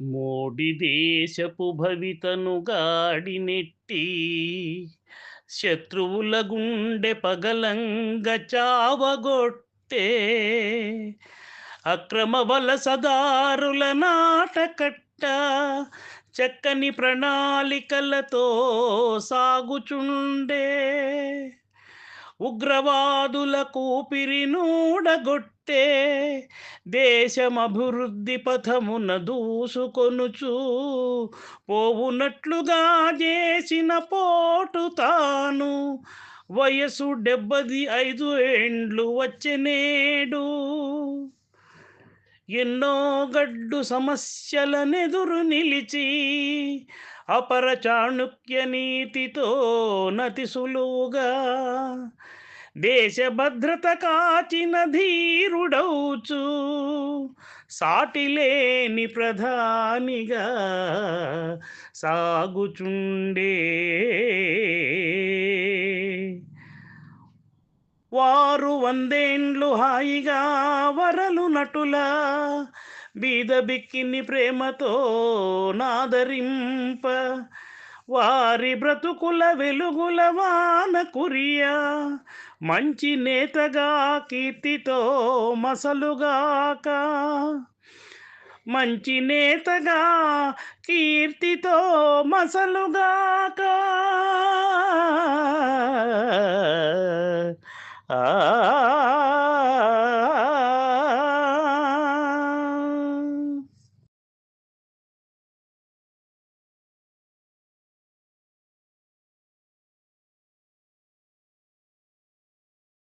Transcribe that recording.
మోడి దేశపు భవితను గాడినెట్టి శత్రువుల గుండె పగలంగ చావగొట్టే అక్రమ వలసదారుల నాటకట్ట చక్కని ప్రణాళికలతో సాగుచుండే ఉగ్రవాదుల కూపిరి నూడగొట్టే దేశమభివృద్ధి పథమున దూసుకొనుచు పోవునట్లుగా చేసిన పోటు తాను. వయసు డెబ్బది ఐదు ఏండ్లు వచ్చెనేడు ఎన్నో గడ్డు సమస్యలనెదురు నిలిచి అపర చాణుక్య నీతితో నతి సులువుగా. దేశ భద్రత కాచిన ధీరుడౌచు సాటిలేని ప్రధానిగా సాగుచుండే. వారు వందేండ్లు హాయిగా వరలు నటులా బీద బిక్కిని ప్రేమతో నాదరింప. వారి బ్రతుకుల వెలుగుల వాన కురియా. మంచి నేతగా కీర్తితో మసలుగాక. మంచి నేతగా కీర్తితో మసలుగాక. ఆ